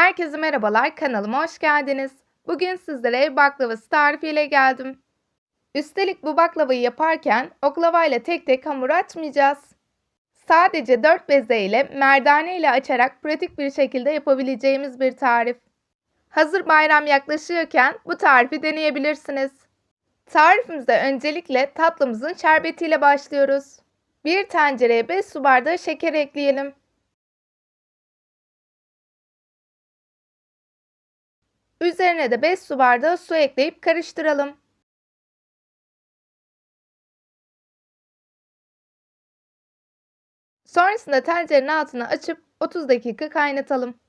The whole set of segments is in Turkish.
Herkese merhabalar, kanalıma hoş geldiniz. Bugün sizlere ev baklavası tarifiyle geldim. Üstelik bu baklavayı yaparken oklava ile tek tek hamur açmayacağız. Sadece 4 beze ile merdane ile açarak pratik bir şekilde yapabileceğimiz bir tarif. Hazır bayram yaklaşıyorken bu tarifi deneyebilirsiniz. Tarifimize öncelikle tatlımızın şerbetiyle başlıyoruz. Bir tencereye 5 su bardağı şeker ekleyelim. Üzerine de 5 su bardağı su ekleyip karıştıralım. Sonrasında tencerenin altını açıp 30 dakika kaynatalım.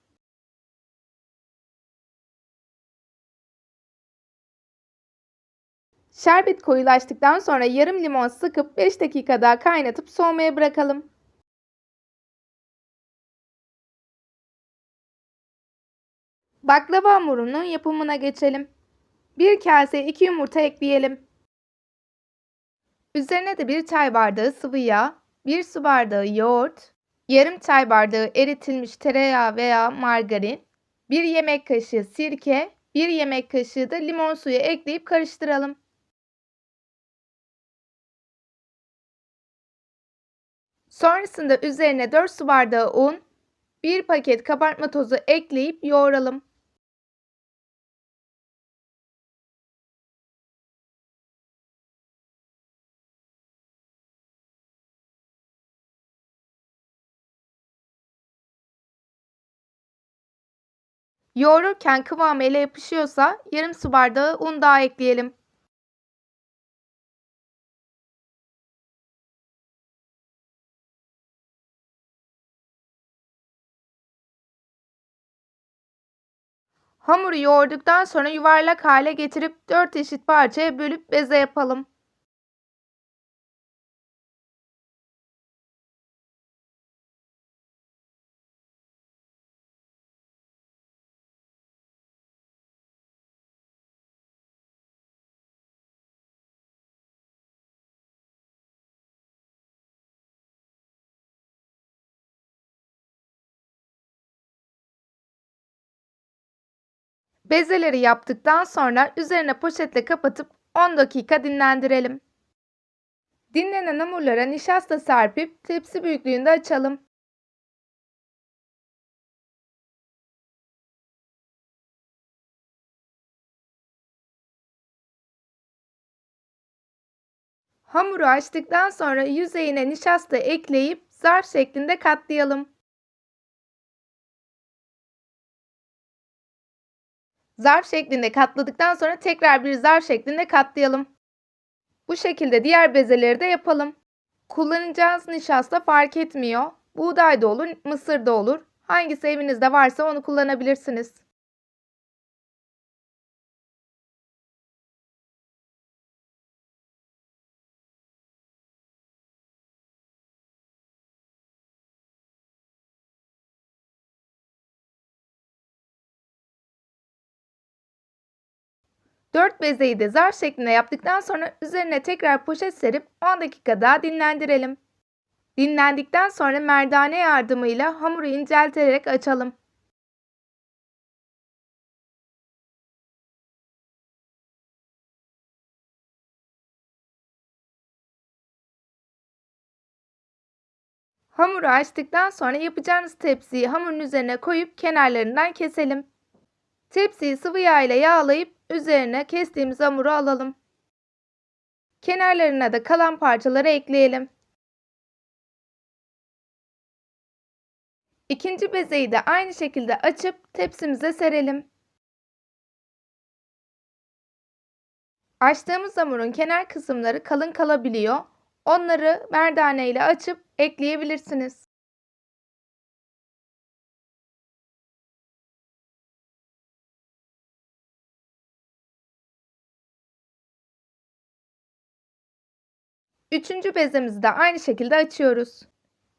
Şerbet koyulaştıktan sonra yarım limon sıkıp 5 dakika daha kaynatıp soğumaya bırakalım. Baklava hamurunun yapımına geçelim. Bir kase 2 yumurta ekleyelim. Üzerine de 1 çay bardağı sıvı yağ, 1 su bardağı yoğurt, yarım çay bardağı eritilmiş tereyağı veya margarin, 1 yemek kaşığı sirke, 1 yemek kaşığı da limon suyu ekleyip karıştıralım. Sonrasında üzerine 4 su bardağı un, 1 paket kabartma tozu ekleyip yoğuralım. Yoğururken kıvamı ele yapışıyorsa yarım su bardağı un daha ekleyelim. Hamuru yoğurduktan sonra yuvarlak hale getirip 4 eşit parçaya bölüp beze yapalım. Bezeleri yaptıktan sonra üzerine poşetle kapatıp 10 dakika dinlendirelim. Dinlenen hamurlara nişasta serpip tepsi büyüklüğünde açalım. Hamuru açtıktan sonra yüzeyine nişasta ekleyip zarf şeklinde katlayalım. Zarf şeklinde katladıktan sonra tekrar bir zarf şeklinde katlayalım. Bu şekilde diğer bezeleri de yapalım. Kullanacağınız nişasta fark etmiyor. Buğday da olur, mısır da olur. Hangisi evinizde varsa onu kullanabilirsiniz. Dört bezeyi de zar şeklinde yaptıktan sonra üzerine tekrar poşet serip 10 dakika daha dinlendirelim. Dinlendikten sonra merdane yardımıyla hamuru incelterek açalım. Hamuru açtıktan sonra yapacağınız tepsiyi hamurun üzerine koyup kenarlarından keselim. Tepsiyi sıvı yağ ile yağlayıp üzerine kestiğimiz hamuru alalım. Kenarlarına da kalan parçaları ekleyelim. İkinci bezeyi de aynı şekilde açıp tepsimize serelim. Açtığımız hamurun kenar kısımları kalın kalabiliyor. Onları merdane ile açıp ekleyebilirsiniz. Üçüncü bezemizi de aynı şekilde açıyoruz.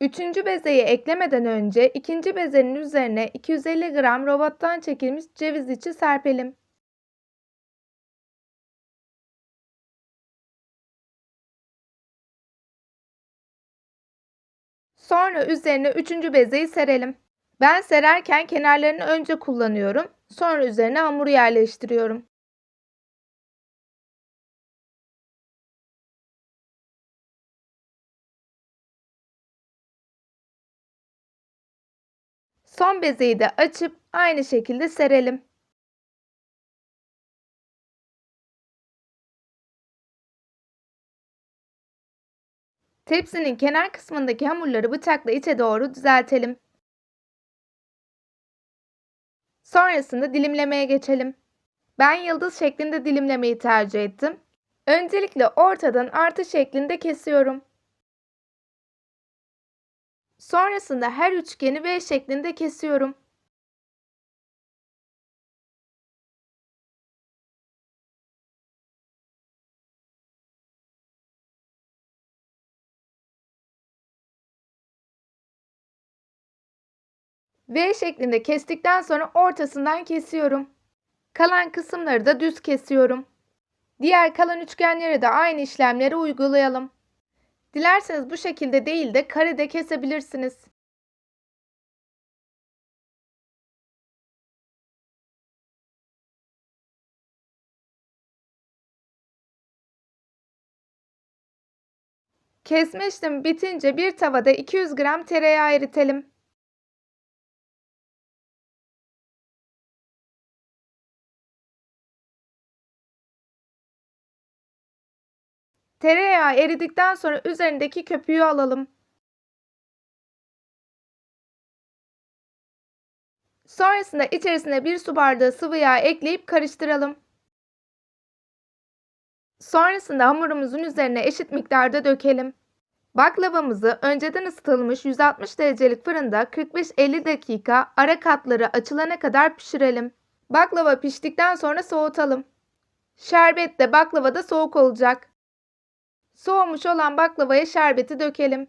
Üçüncü bezeyi eklemeden önce ikinci bezenin üzerine 250 gram robottan çekilmiş ceviz içi serpelim. Sonra üzerine üçüncü bezeyi serelim. Ben sererken kenarlarını önce kullanıyorum. Sonra üzerine hamuru yerleştiriyorum. Son bezeyi de açıp aynı şekilde serelim. Tepsinin kenar kısmındaki hamurları bıçakla içe doğru düzeltelim. Sonrasında dilimlemeye geçelim. Ben yıldız şeklinde dilimlemeyi tercih ettim. Öncelikle ortadan artı şeklinde kesiyorum. Sonrasında her üçgeni V şeklinde kesiyorum. V şeklinde kestikten sonra ortasından kesiyorum. Kalan kısımları da düz kesiyorum. Diğer kalan üçgenlere de aynı işlemleri uygulayalım. Dilerseniz bu şekilde değil de karede kesebilirsiniz. Kesme işlemi bitince bir tavada 200 gram tereyağı eritelim. Tereyağı eridikten sonra üzerindeki köpüğü alalım. Sonrasında içerisine bir su bardağı sıvı yağ ekleyip karıştıralım. Sonrasında hamurumuzun üzerine eşit miktarda dökelim. Baklavamızı önceden ısıtılmış 160 derecelik fırında 45-50 dakika ara katları açılana kadar pişirelim. Baklava piştikten sonra soğutalım. Şerbet de baklava da soğuk olacak. Soğumuş olan baklavaya şerbeti dökelim.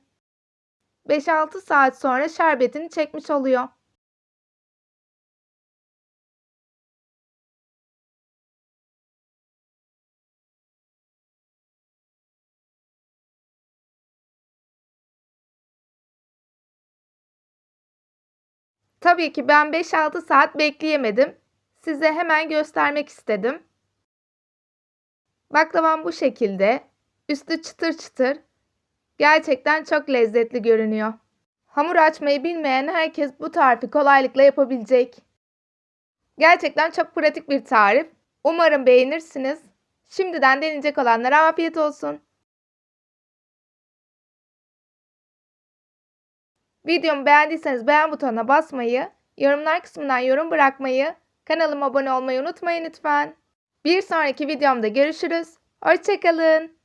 5-6 saat sonra şerbetini çekmiş oluyor. Tabii ki ben 5-6 saat bekleyemedim. Size hemen göstermek istedim. Baklavam bu şekilde. Üstü çıtır çıtır. Gerçekten çok lezzetli görünüyor. Hamur açmayı bilmeyen herkes bu tarifi kolaylıkla yapabilecek. Gerçekten çok pratik bir tarif. Umarım beğenirsiniz. Şimdiden deneyecek olanlara afiyet olsun. Videomu beğendiyseniz beğen butonuna basmayı, yorumlar kısmından yorum bırakmayı, kanalıma abone olmayı unutmayın lütfen. Bir sonraki videomda görüşürüz. Hoşçakalın.